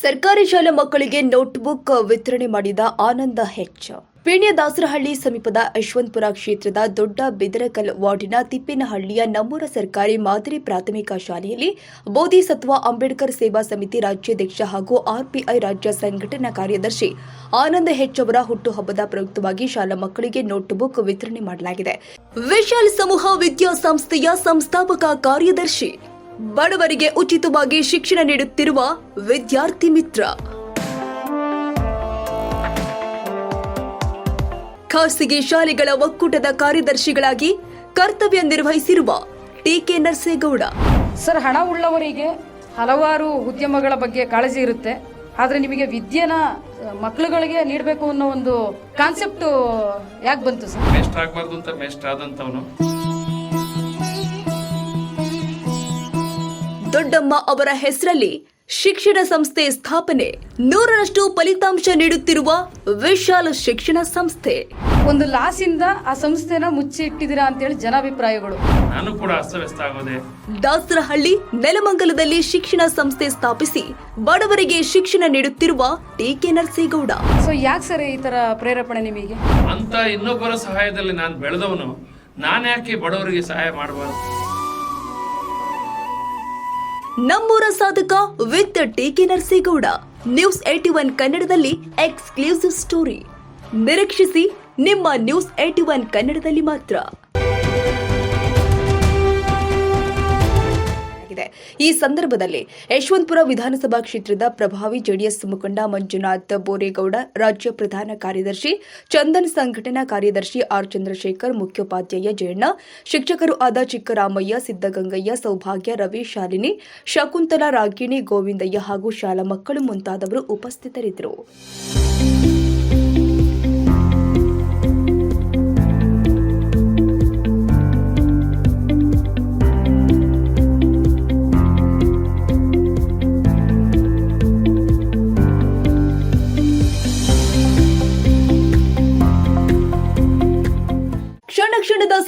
ಸರ್ಕಾರಿ ಶಾಲಾ ಮಕ್ಕಳಿಗೆ ನೋಟ್ಬುಕ್ ವಿತರಣೆ ಮಾಡಿದ ಆನಂದ ಹೆಚ್. ಪೀಣ್ಯ ದಾಸರಹಳ್ಳಿ ಸಮೀಪದ ಯಶವಂತಪುರ ಕ್ಷೇತ್ರದ ದೊಡ್ಡ ಬಿದರಕಲ್ ವಾರ್ಡಿನ ತಿಪ್ಪಿನಹಳ್ಳಿಯ ನಮ್ಮೂರ ಸರ್ಕಾರಿ ಮಾದರಿ ಪ್ರಾಥಮಿಕ ಶಾಲೆಯಲ್ಲಿ ಬೋಧಿಸತ್ವ ಅಂಬೇಡ್ಕರ್ ಸೇವಾ ಸಮಿತಿ ರಾಜ್ಯಾಧ್ಯಕ್ಷ ಹಾಗೂ ಆರ್ಪಿಐ ರಾಜ್ಯ ಸಂಘಟನಾ ಕಾರ್ಯದರ್ಶಿ ಆನಂದ ಹೆಚ್ ಅವರ ಹುಟ್ಟುಹಬ್ಬದ ಪ್ರಯುಕ್ತವಾಗಿ ಶಾಲಾ ಮಕ್ಕಳಿಗೆ ನೋಟ್ಬುಕ್ ವಿತರಣೆ ಮಾಡಲಾಗಿದೆ. ವಿಶಾಲ್ ಸಮೂಹ ವಿದ್ಯಾಸಂಸ್ಥೆಯ ಸಂಸ್ಥಾಪಕ ಕಾರ್ಯದರ್ಶಿ ಬಡವರಿಗೆ ಉಚಿತವಾಗಿ ಶಿಕ್ಷಣ ನೀಡುತ್ತಿರುವ ವಿದ್ಯಾರ್ಥಿ ಮಿತ್ರ. ಖಾಸಗಿ ಶಾಲೆಗಳ ಒಕ್ಕೂಟದ ಕಾರ್ಯದರ್ಶಿಗಳಾಗಿ ಕರ್ತವ್ಯ ನಿರ್ವಹಿಸಿರುವ ಟಿಕೆ ನರಸೇಗೌಡ. ಸರ್ ಹಣ ಉಳ್ಳವರಿಗೆ ಹಲವಾರು ಉದ್ಯಮಗಳ ಬಗ್ಗೆ ಕಾಳಜಿ ಇರುತ್ತೆ. ಆದರೆ ನಿಮಗೆ ವಿದ್ಯೆನ ಮಕ್ಕಳುಗಳಿಗೆ ನೀಡಬೇಕು ಅನ್ನೋ ಒಂದು ಕಾನ್ಸೆಪ್ಟ್ ಯಾಕೆ ಬಂತು ಸರ್? ಅಂತ ಮೇಷ್ಟ್ರ್ ದೊಡ್ಡಮ್ಮ ಅವರ ಹೆಸರಲ್ಲಿ ಶಿಕ್ಷಣ ಸಂಸ್ಥೆ ಸ್ಥಾಪನೆ ನೂರರಷ್ಟು ಫಲಿತಾಂಶ ನೀಡುತ್ತಿರುವ ವಿಶಾಲ ಶಿಕ್ಷಣ ಸಂಸ್ಥೆ. ಒಂದು ಲಾಸಿಂದ ಆ ಸಂಸ್ಥೆನ ಮುಚ್ಚಿ ಇಟ್ಟಿದ್ದೀರಾ ಅಂತೇಳಿ ಜನಾಭಿಪ್ರಾಯಗಳು. ನಾನು ಕೂಡ ಅಸ್ತವ್ಯಸ್ತ ಆಗೋದೆ. ದಾಸರಹಳ್ಳಿ ನೆಲಮಂಗಲದಲ್ಲಿ ಶಿಕ್ಷಣ ಸಂಸ್ಥೆ ಸ್ಥಾಪಿಸಿ ಬಡವರಿಗೆ ಶಿಕ್ಷಣ ನೀಡುತ್ತಿರುವ ಟಿ ಕೆ ನರಸೇಗೌಡ. ಸೊ ಯಾಕೆ ಸರ್ ಈ ತರ ಪ್ರೇರೇಪಣೆ ನಿಮಗೆ? ಅಂತ ಇನ್ನೊಬ್ಬರ ಸಹಾಯದಲ್ಲಿ ನಾನು ಬೆಳೆದವನು ನಾನು ಯಾಕೆ ಬಡವರಿಗೆ ಸಹಾಯ ಮಾಡಬಾರ್ದು? ನಮ್ಮೂರ ಸಾಧಕ with T K Narasegowda. News eighty one ಕನ್ನಡದಲ್ಲಿ ಎಕ್ಸ್ಕ್ಲೂಸಿವ್ ಸ್ಟೋರಿ. ನಿರೀಕ್ಷಿಸಿ ನಿಮ್ಮ ನ್ಯೂಸ್ ಏಟಿ ಒನ್ ಕನ್ನಡದಲ್ಲಿ ಮಾತ್ರ. ಈ ಸಂದರ್ಭದಲ್ಲಿ ಯಶವಂತಪುರ ವಿಧಾನಸಭಾ ಕ್ಷೇತ್ರದ ಪ್ರಭಾವಿ ಜೆಡಿಎಸ್ ಮುಖಂಡ ಮಂಜುನಾಥ್ ಬೋರೇಗೌಡ, ರಾಜ್ಯ ಪ್ರಧಾನ ಕಾರ್ಯದರ್ಶಿ ಚಂದನ್ ಸಂಘಟನಾ ಕಾರ್ಯದರ್ಶಿ ಆರ್ ಚಂದ್ರಶೇಖರ್ ಮುಖ್ಯೋಪಾಧ್ಯಾಯ ಜಯಣ್ಣ, ಶಿಕ್ಷಕರು ಆದ ಚಿಕ್ಕರಾಮಯ್ಯ, ಸಿದ್ದಗಂಗಯ್ಯ, ಸೌಭಾಗ್ಯ, ರವಿ ಶಾಲಿನಿ, ಶಕುಂತಲಾ ರಾಗಿಣಿ, ಗೋವಿಂದಯ್ಯ ಹಾಗೂ ಶಾಲಾ ಮಕ್ಕಳು ಮುಂತಾದವರು ಉಪಸ್ಥಿತರಿದ್ದರು.